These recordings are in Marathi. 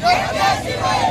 Deus abençoe.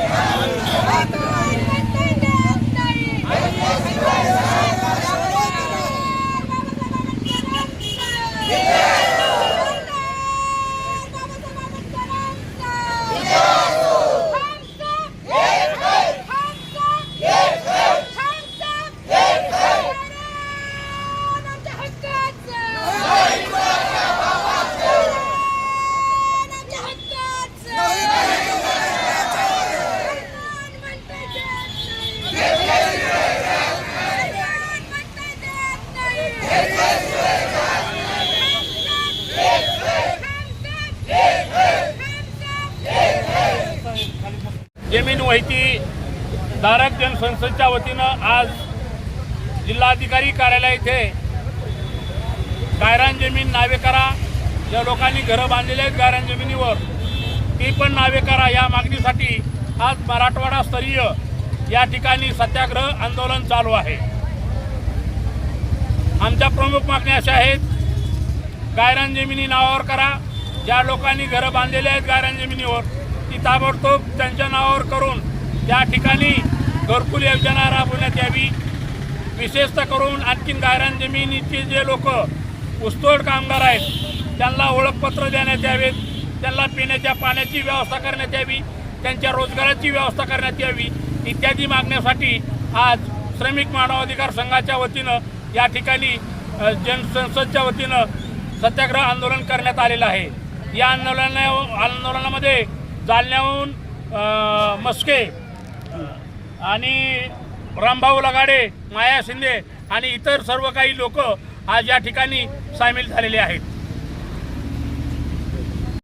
जमीन माहिती धारक जनसंस्थेच्या वतीनं आज जिल्हाधिकारी कार्यालय येथे गायरान जमीन नावे करा. ज्या लोकांनी घरं बांधलेली आहेत गायरान जमिनीवर. ती पण नावे करा. या मागणीसाठी आज मराठवाडा स्तरीय या ठिकाणी सत्याग्रह आंदोलन चालू आहे. आमच्या प्रमुख मागण्या अशा आहेत. गायरान जमिनी नावावर करा. ज्या लोकांनी घरं बांधलेली आहेत गायरान जमिनीवर ती ताबडतोब त्यांच्या नावावर करून त्या ठिकाणी घरकुल योजना राबवण्यात यावी. विशेषतः करून आणखीन गायरान जमिनीचे जे लोक ऊसतोड कामगार आहेत त्यांना ओळखपत्र देण्यात यावेत. त्यांना पिण्याच्या पाण्याची व्यवस्था करण्यात यावी. त्यांच्या रोजगाराची व्यवस्था करण्यात यावी. इत्यादी मागण्यासाठी आज श्रमिक मानवाधिकार संघाच्या वतीनं या ठिकाणी जनसंसदच्या वतीनं सत्याग्रह आंदोलन करण्यात आलेलं आहे. या आंदोलना आंदोलनामध्ये जालन्याहून मस्के आणि रामभाऊ लगाडे माया शिंदे आणि इतर सर्व काही लोक आज या ठिकाणी सामील झालेले आहेत.